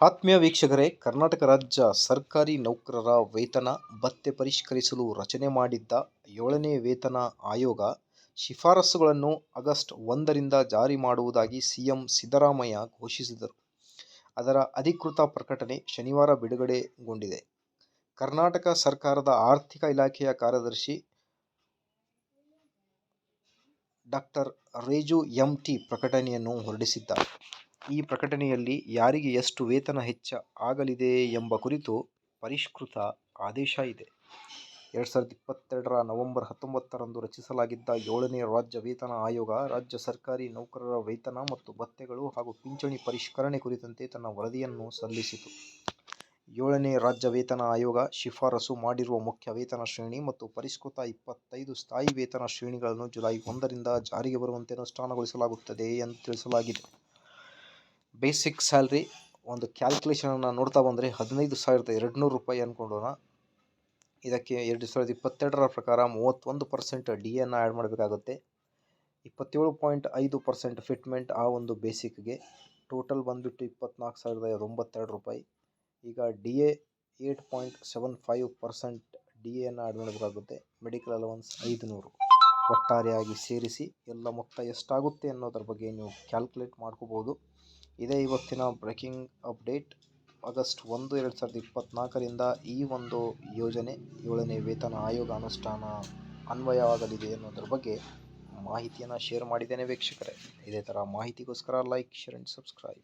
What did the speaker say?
ಆತ್ಮೀಯ ವೀಕ್ಷಕರೇ, ಕರ್ನಾಟಕ ರಾಜ್ಯ ಸರ್ಕಾರಿ ನೌಕರರ ವೇತನ ಭತ್ಯೆ ಪರಿಷ್ಕರಿಸಲು ರಚನೆ ಮಾಡಿದ್ದ ಏಳನೇ ವೇತನ ಆಯೋಗ ಶಿಫಾರಸುಗಳನ್ನು ಆಗಸ್ಟ್ ಒಂದರಿಂದ ಜಾರಿ ಮಾಡುವುದಾಗಿ ಸಿಎಂ ಸಿದ್ದರಾಮಯ್ಯ ಘೋಷಿಸಿದರು. ಅದರ ಅಧಿಕೃತ ಪ್ರಕಟಣೆ ಶನಿವಾರ ಬಿಡುಗಡೆಗೊಂಡಿದೆ. ಕರ್ನಾಟಕ ಸರ್ಕಾರದ ಆರ್ಥಿಕ ಇಲಾಖೆಯ ಕಾರ್ಯದರ್ಶಿ ಡಾಕ್ಟರ್ ರೇಜು ಎಂ. ಟಿ ಪ್ರಕಟಣೆಯನ್ನು ಹೊರಡಿಸಿದ್ದಾರೆ. ಈ ಪ್ರಕಟಣೆಯಲ್ಲಿ ಯಾರಿಗೆ ಎಷ್ಟು ವೇತನ ಹೆಚ್ಚ ಆಗಲಿದೆ ಎಂಬ ಕುರಿತು ಪರಿಷ್ಕೃತ ಆದೇಶ ಇದೆ. ಎರಡು ಸಾವಿರದ ಇಪ್ಪತ್ತೆರಡರ ನವೆಂಬರ್ ಹತ್ತೊಂಬತ್ತರಂದು ರಚಿಸಲಾಗಿದ್ದ ಏಳನೇ ರಾಜ್ಯ ವೇತನ ಆಯೋಗ, ರಾಜ್ಯ ಸರ್ಕಾರಿ ನೌಕರರ ವೇತನ ಮತ್ತು ಭತ್ಯೆಗಳು ಹಾಗೂ ಪಿಂಚಣಿ ಪರಿಷ್ಕರಣೆ ಕುರಿತಂತೆ ತನ್ನ ವರದಿಯನ್ನು ಸಲ್ಲಿಸಿತು ಏಳನೇ ರಾಜ್ಯ ವೇತನ ಆಯೋಗ ಶಿಫಾರಸು ಮಾಡಿರುವ ಮುಖ್ಯ ವೇತನ ಶ್ರೇಣಿ ಮತ್ತು ಪರಿಷ್ಕೃತ ಇಪ್ಪತ್ತೈದು ಸ್ಥಾಯಿ ವೇತನ ಶ್ರೇಣಿಗಳನ್ನು ಜುಲೈ ಒಂದರಿಂದ ಜಾರಿಗೆ ಬರುವಂತೆ ಅನುಷ್ಠಾನಗೊಳಿಸಲಾಗುತ್ತದೆ ಎಂದು ತಿಳಿಸಲಾಗಿದೆ. ಬೇಸಿಕ್ ಸ್ಯಾಲ್ರಿ ಒಂದು ಕ್ಯಾಲ್ಕುಲೇಷನನ್ನು ನೋಡ್ತಾ ಬಂದರೆ ಹದಿನೈದು ಸಾವಿರದ ಎರಡು ನೂರು ರೂಪಾಯಿ ಅಂದ್ಕೊಂಡೋಣ ಇದಕ್ಕೆ ಎರಡು ಸಾವಿರದ ಇಪ್ಪತ್ತೆರಡರ ಪ್ರಕಾರ ಮೂವತ್ತೊಂದು ಪರ್ಸೆಂಟ್ ಡಿ ಎನ್ನು ಆ್ಯಡ್ ಮಾಡಬೇಕಾಗುತ್ತೆ. ಇಪ್ಪತ್ತೇಳು ಪಾಯಿಂಟ್ ಐದು ಪರ್ಸೆಂಟ್ ಫಿಟ್ಮೆಂಟ್ ಆ ಒಂದು ಬೇಸಿಕ್ಗೆ ಟೋಟಲ್ ಬಂದುಬಿಟ್ಟು ಇಪ್ಪತ್ನಾಲ್ಕು ಸಾವಿರದ ತೊಂಬತ್ತೆರಡು ರೂಪಾಯಿ. ಈಗ D A eight point seven five percent D N add ಮಾಡಬೇಕಾಗುತ್ತೆ. ಮೆಡಿಕಲ್ ಅಲವನ್ಸ್ ಐದುನೂರು. ಒಟ್ಟಾರೆಯಾಗಿ ಸೇರಿಸಿ ಎಲ್ಲ ಮೊತ್ತ ಎಷ್ಟಾಗುತ್ತೆ ಅನ್ನೋದ್ರ ಬಗ್ಗೆ ನೀವು ಕ್ಯಾಲ್ಕುಲೇಟ್ ಮಾಡ್ಕೋಬೋದು. ಇದೇ ಇವತ್ತಿನ ಬ್ರೇಕಿಂಗ್ ಅಪ್ಡೇಟ್. ಆಗಸ್ಟ್ ಒಂದು ಎರಡು ಸಾವಿರದ ಇಪ್ಪತ್ತ್ನಾಲ್ಕರಿಂದ ಈ ಒಂದು ಯೋಜನೆ ಏಳನೇ ವೇತನ ಆಯೋಗ ಅನುಷ್ಠಾನ ಅನ್ವಯವಾಗಲಿದೆ ಅನ್ನೋದ್ರ ಬಗ್ಗೆ ಮಾಹಿತಿಯನ್ನು ಶೇರ್ ಮಾಡಿದ್ದೇನೆ ವೀಕ್ಷಕರೇ. ಇದೇ ಥರ ಮಾಹಿತಿಗೋಸ್ಕರ ಲೈಕ್, ಶೇರ್ ಆ್ಯಂಡ್ ಸಬ್ಸ್ಕ್ರೈಬ್.